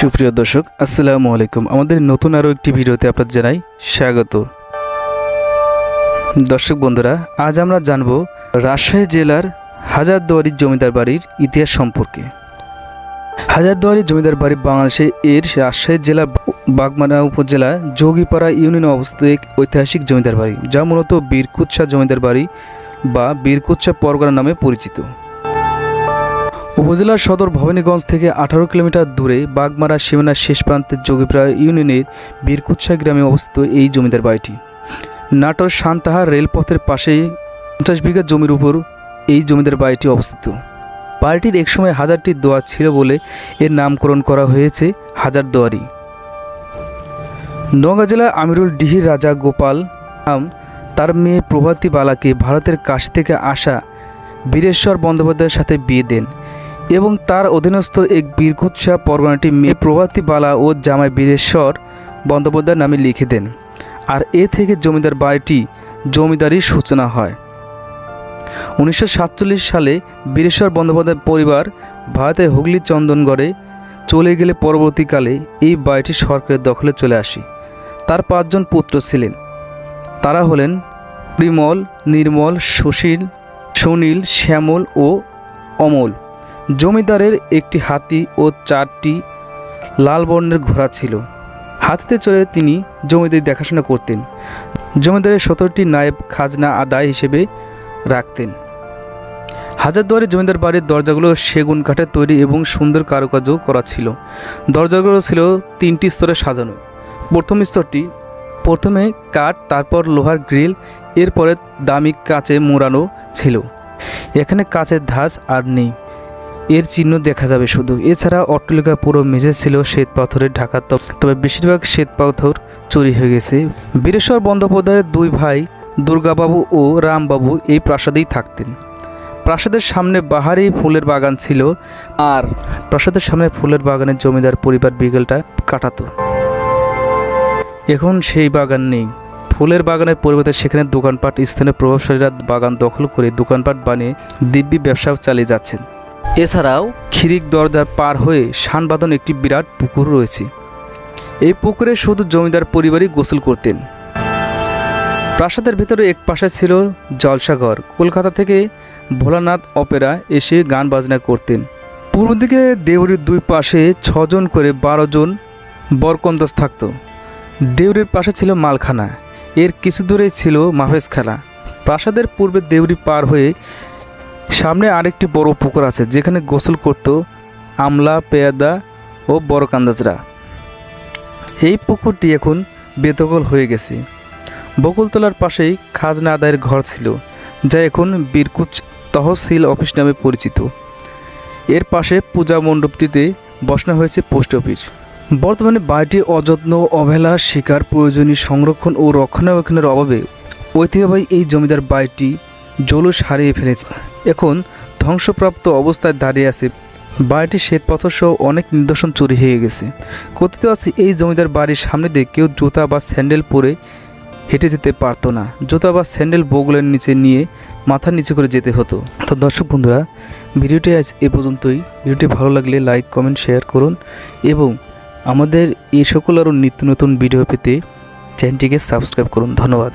সুপ্রিয় দর্শক, আসসালামু আলাইকুম। আমাদের নতুন আরও একটি ভিডিওতে আপনার জানাই স্বাগত। দর্শক বন্ধুরা, আজ আমরা জানব রাজশাহী জেলার হাজারদুয়ারি জমিদার বাড়ির ইতিহাস সম্পর্কে। হাজারদুয়ারি জমিদার বাড়ি বাংলাদেশে এর রাজশাহী জেলা বাগমারা উপজেলা যোগীপাড়া ইউনিয়নে অবস্থিত এক ঐতিহাসিক জমিদার বাড়ি, যা মূলত বীরকুৎসা জমিদার বাড়ি বা বীরকুৎসা পরগনা নামে পরিচিত। উপজেলার সদর ভবানীগঞ্জ থেকে আঠারো কিলোমিটার দূরে বাগমারা সীমানার শেষ প্রান্তে যোগীপাড়া ইউনিয়নের বীরকুৎসা গ্রামে অবস্থিত এই জমিদার বাড়িটি। নাটোর সান্তাহার রেলপথের পাশেই পঞ্চাশ বিঘা জমির উপর এই জমিদার বাড়িটি অবস্থিত। বাড়িটির একসময় হাজারটি দোয়া ছিল বলে এর নামকরণ করা হয়েছে হাজার দোয়ারি। নওগাঁ জেলার আমিরুল ডিহির রাজা গোপাল আম, তার মেয়ে প্রভাতী বালাকে ভারতের কাশি থেকে আসা বীরেশ্বর বন্দ্যোপাধ্যায়ের সাথে বিয়ে দেন। এবং তার অধীনস্থ এক বীরকুৎসা পরগনাটি মেয়ে প্রভাতী বালা ও জামাই বীরেশ্বর বন্দ্যোপাধ্যায় নামে লিখে দেন। আর এ থেকে জমিদার বাড়িটি জমিদারির সূচনা হয়। উনিশশো সাতচল্লিশ সালে বীরেশ্বর বন্দ্যোপাধ্যায় পরিবার ভারতের হুগলি চন্দনগড়ে চলে গেলে পরবর্তীকালে এই বাড়িটি সরকারের দখলে চলে আসে। তার পাঁচজন পুত্র ছিলেন। তারা হলেন প্রিমল নির্মল, সুশীল, সুনীল, শ্যামল ও অমল। জমিদারের একটি হাতি ও চারটি লাল বর্ণের ঘোড়া ছিল। হাতিতে চড়ে তিনি জমিদারি দেখাশোনা করতেন। জমিদারের সতেরোটি নায়েব খাজনা আদায় হিসেবে রাখতেন। হাজারদুয়ারি জমিদার বাড়ির দরজাগুলো সেগুন কাঠের তৈরি এবং সুন্দর কারুকার্য করা ছিল। দরজাগুলো ছিল তিনটি স্তরে সাজানো। প্রথম স্তরটি, প্রথমে কাঠ, তারপর লোহার গ্রিল, এরপরে দামি কাচে মোড়ানো ছিল। এখানে কাঁচের ধাঁচ আর নেই। এর চিহ্ন দেখা যাবে শুধু। এছাড়া অট্টালিকা পুরো মেঝে ছিল শ্বেত পাথরের ঢাকা তবে- বেশিরভাগ শ্বেত পাথর চুরি হয়ে গেছে। বীরেশ্বর বন্দ্যোপাধ্যায়ের দুই ভাই, দুর্গাবাবু ও রামবাবু এই প্রাসাদেই থাকতেন। প্রাসাদের সামনে বাহারি ফুলের বাগান ছিল। আর প্রাসাদের সামনে ফুলের বাগানের জমিদার পরিবার বিকেলটা কাটাতো। এখন সেই বাগান নেই। ফুলের বাগানের পরিবর্তে সেখানে দোকানপাট, স্থানীয় প্রভাবশালীরা বাগান দখল করে দোকানপাট বানিয়ে দিব্যি ব্যবসা চালিয়ে যাচ্ছেন। এছাড়াও খিরিক দরজার পার হয়ে শানবাদন একটি বিরাট পুকুর রয়েছে। এই পুকুরে শুধু জমিদার পরিবারই গোসল করতেন। প্রাসাদের ভেতরে এক পাশে ছিল জলসাঘর কলকাতা থেকে ভোলানাথ অপেরা এসে গান বাজনা করতেন। পূর্ব দিকে দেউরির দুই পাশে ছজন করে বারো জন বরকন্দাজ থাকতো। দেউরির পাশে ছিল মালখানা। এর কিছু দূরেই ছিল মাফেজখানা প্রাসাদের পূর্বে দেউরি পার হয়ে সামনে আরেকটি বড় পুকুর আছে, যেখানে গোসল করত আমলা, পেয়াদা ও বড় কান্দাজরা। এই পুকুরটি এখন বেদখল হয়ে গেছে। বকুলতলার পাশেই খাজনা আদায়ের ঘর ছিল, যা এখন বীরকুচ তহসিল অফিস নামে পরিচিত। এর পাশে পূজা মণ্ডপটিতে বসানো হয়েছে পোস্ট অফিস। বর্তমানে বাড়িটি অযত্ন, অবহেলা, শিকার, প্রয়োজনীয় সংরক্ষণ ও রক্ষণাবেক্ষণের অভাবে ঐতিহ্যবাহী এই জমিদার বাড়িটি জলুস হারিয়ে ফেলেছে। এখন ধ্বংসপ্রাপ্ত অবস্থায় দাঁড়িয়ে আছে। বাড়িটির শ্বেতপাথর সহ অনেক নিদর্শন চুরি হয়ে গেছে। কথিত আছে, এই জমিদার বাড়ির সামনে দিয়ে কেউ জুতা বা স্যান্ডেল পরে হেঁটে যেতে পারতো না। জুতা বা স্যান্ডেল বগলের নিচে নিয়ে মাথার নিচে করে যেতে হতো। তো দর্শক বন্ধুরা, ভিডিওটি আজ এ পর্যন্তই। ভিডিওটি ভালো লাগলে লাইক, কমেন্ট, শেয়ার করুন এবং আমাদের এই সকল আরও নিত্য নতুন ভিডিও পেতে চ্যানেলটিকে সাবস্ক্রাইব করুন। ধন্যবাদ।